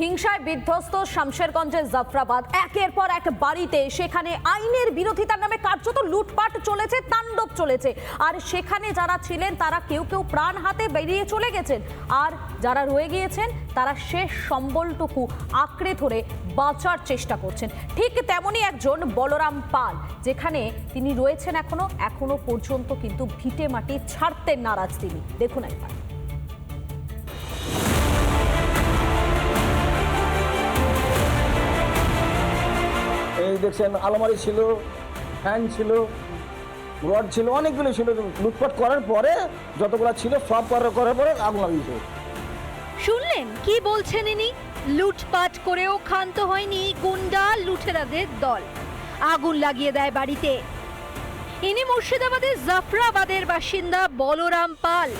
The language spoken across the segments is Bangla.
হিংসায় বিধ্বস্ত শামশেরগঞ্জের জাফরাবাদ। একের পর এক বাড়িতে সেখানে আইনের বিরোধিতার নামে কার্যত লুটপাট চলেছে, তাণ্ডব চলেছে। আর সেখানে যারা ছিলেন, তারা কেউ কেউ প্রাণ হাতে বেরিয়ে চলে গেছেন। আর যারা রয়ে গিয়েছেন, তারা শেষ সম্বলটুকু আঁকড়ে ধরে বাঁচার চেষ্টা করছেন। ঠিক তেমনই একজন বলরাম পাল, যেখানে তিনি রয়েছেন এখনও এখনও পর্যন্ত কিন্তু ভিটে মাটি ছাড়তে নারাজ তিনি। দেখুন একবার। দেখছেন, আলমারি ছিল, ফ্যান ছিল, রড ছিল, অনেকগুলো ছিল। লুটপাট করার পরে যতগুলো ছিল, সব করার পরে আগুন লাগিয়েছে। শুনলেন? কি বলছেন ইনি? লুটপাট করেও ক্ষান্ত হয়নি গুন্ডা লুটেরাদের দল। আগুন লাগিয়ে দেয় বাড়িতে। ইনি মুর্শিদাবাদের জাফরাবাদের বাসিন্দা বলরাম পাল।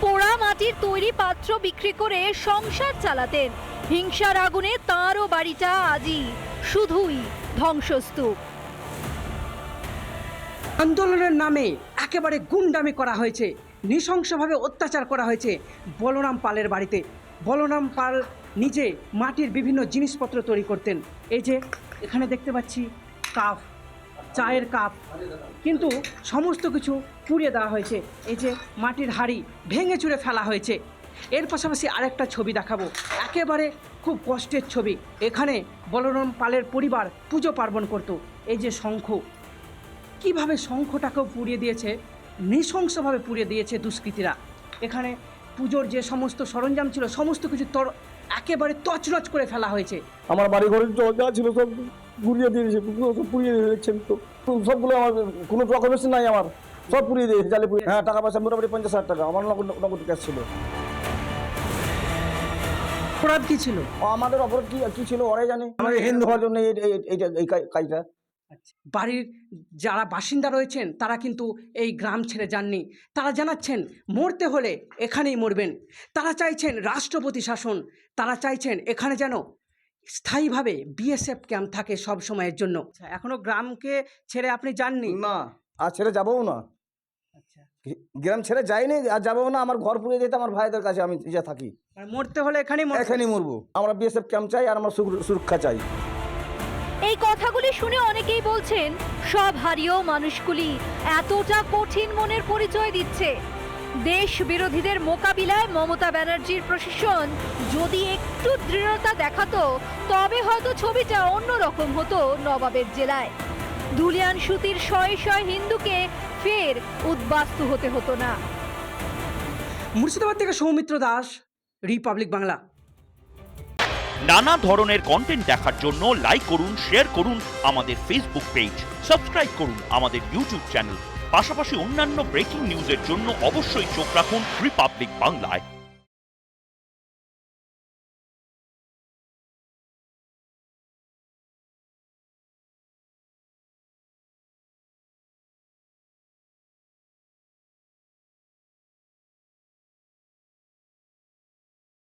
পোড়া মাটির তৈরি পাত্র বিক্রি করে সংসার চালাতেন। হিংসার আগুনে তাঁরও বাড়িটা আজই শুধুই ধ্বংসস্তূপ। আন্দোলনের নামে একেবারে গুন্ডামি করা হয়েছে, নৃশংসভাবে অত্যাচার করা হয়েছে বলরাম পালের বাড়িতে। বলরাম পাল নিজে মাটির বিভিন্ন জিনিসপত্র তৈরি করতেন। এই যে, এখানে দেখতে পাচ্ছি কাপ, চায়ের কাপ। কিন্তু সমস্ত কিছু পুড়িয়ে দেওয়া হয়েছে। এই যে, মাটির হাড়ি ভেঙে চুরে ফেলা হয়েছে। এর পাশাপাশি আরেকটা ছবি দেখাবো। একেবারে খুব কষ্টের ছবি। এখানে বলরাম পালের পরিবার পুজো পার্বণ করত। এই যে শঙ্খ, কীভাবে শঙ্খটাকেও পুড়িয়ে দিয়েছে, নৃশংসভাবে পুড়িয়ে দিয়েছে দুষ্কৃতীরা। এখানে পুজোর যে সমস্ত সরঞ্জাম ছিল, সমস্ত কিছু তর, একেবারে তছনছ করে ফেলা হয়েছে। আমার বাড়ি ঘরের যা ছিল সব পুড়িয়ে দিয়েছে সব পুড়িয়ে দিয়েছেন তো। সবগুলো আমার, কোনো ডকুমেন্টস নাই আমার। সব পুড়িয়ে দিয়েছে, জালে পুড়িয়ে হ্যাঁ টাকা পয়সা মোটামুটি পঞ্চাশ হাজার টাকা। আমার নগদ নগদ ক্যাশ ছিল। অপরাধ কি ছিল? আমাদের অপরাধ কি কি ছিল ওরাই জানে। আমাদের হিন্দু হওয়ার জন্য এই- কাজটা। বাড়ির যারা বাসিন্দা রয়েছেন তারা কিন্তু এই গ্রাম ছেড়ে যাননি। তারা জানাচ্ছেন মরতে হলে এখানেই মরবেন। তারা চাইছেন রাষ্ট্রপতি শাসন। তারা চাইছেন এখানে যেন স্থায়ীভাবে বিএসএফ ক্যাম্প থাকে সব সময়ের জন্য। আচ্ছা, এখনও গ্রামকে ছেড়ে আপনি যাননি? না আর ছেড়ে যাবও না। আচ্ছা গ্রাম ছেড়ে যাইনি আর যাব না আমার ঘর পুড়িয়ে দিতে আমার ভাইদের কাছে আমি যা থাকি। মানে মরতে হলে এখানেই এখানেই মরবো। আমরা বিএসএফ ক্যাম্প চাই আর আমার সুরক্ষা চাই। এই কথাগুলি শুনে অনেকেই বলছেন সব হারিয়েও মানুষগুলি এতটা কঠিন মনের পরিচয় দিচ্ছে। দেশ বিরোধীদের মোকাবিলায় মমতা ব্যানার্জির প্রশাসন যদি একটু দৃঢ়তা দেখাতো তবে হয়তো ছবিটা অন্যরকম হতো নবাবের জেলায়। ধুলিয়ান সুতির শয়ে শয়ে হিন্দুকে ফের উদ্বাস্তু হতে হতো না। মুর্শিদাবাদ থেকে সৌমিত্র দাস রিপাবলিক বাংলা। নানা ধরনের কন্টেন্ট দেখার জন্য লাইক করুন শেয়ার করুন আমাদের ফেসবুক পেজ সাবস্ক্রাইব করুন আমাদের ইউটিউব চ্যানেল পাশাপাশি অন্যান্য ব্রেকিং নিউজের জন্য অবশ্যই চোখ রাখুন রিপাবলিক বাংলায়